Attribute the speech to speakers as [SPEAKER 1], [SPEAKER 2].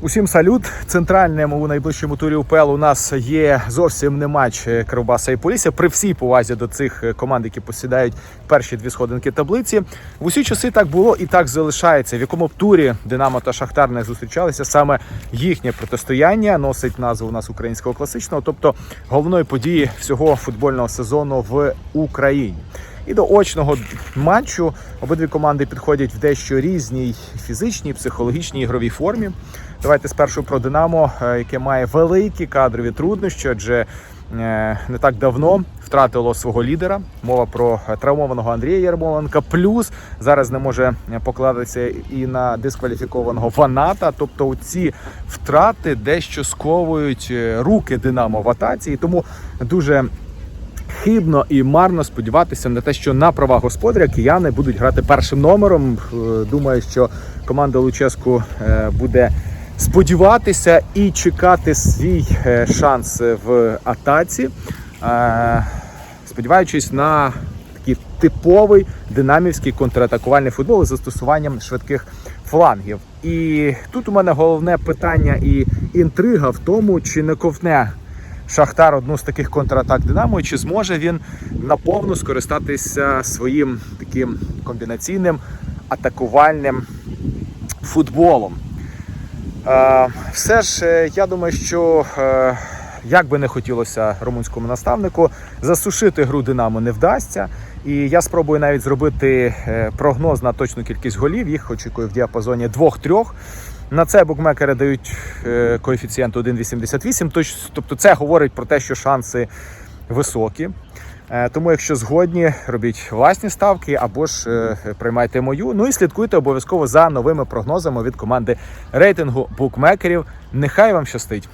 [SPEAKER 1] Усім салют. Центральним у найближчому турі УПЛ у нас є зовсім не матч Кривбаса і Полісся. При всій повазі до цих команд, які посідають перші дві сходинки таблиці. В усі часи так було і так залишається. В якому б турі Динамо та Шахтар не зустрічалися, саме їхнє протистояння носить назву у нас українського класичного, тобто головної події всього футбольного сезону в Україні. І до очного матчу обидві команди підходять в дещо різній фізичній, психологічній ігровій формі. Давайте спершу про Динамо, е, яке має великі кадрові труднощі, адже е, не так давно втратило свого лідера. Мова про е, травмованого Андрія Ярмоленка. Плюс зараз не може покладатися і на дискваліфікованого фаната. Тобто, ці втрати дещо сковують руки Динамо в атаці, і тому дуже хибно і марно сподіватися на те, що на права господаря кияни будуть грати першим номером. Е, Думаю, що команда Луческу е, буде сподіватися і чекати свій е, шанс в атаці, сподіваючись на такий типовий динамівський контратакувальний футбол із застосуванням швидких флангів. І тут у мене головне питання і інтрига в тому, чи не ковтне Шахтар одну з таких контратак Динамо, чи зможе він наповну скористатися своїм таким комбінаційним атакувальним футболом. Е, Все ж е, я думаю, що е, як би не хотілося румунському наставнику, засушити гру Динамо не вдасться. І я спробую навіть зробити прогноз на точну кількість голів. Їх очікую в діапазоні 2-3. На це букмекери дають е, коефіцієнт 1,88. Тобто це говорить про те, що шанси високі. Е, Тому, якщо згодні, робіть власні ставки або ж е, приймайте мою. Ну і слідкуйте обов'язково за новими прогнозами від команди рейтингу букмекерів. Нехай вам щастить!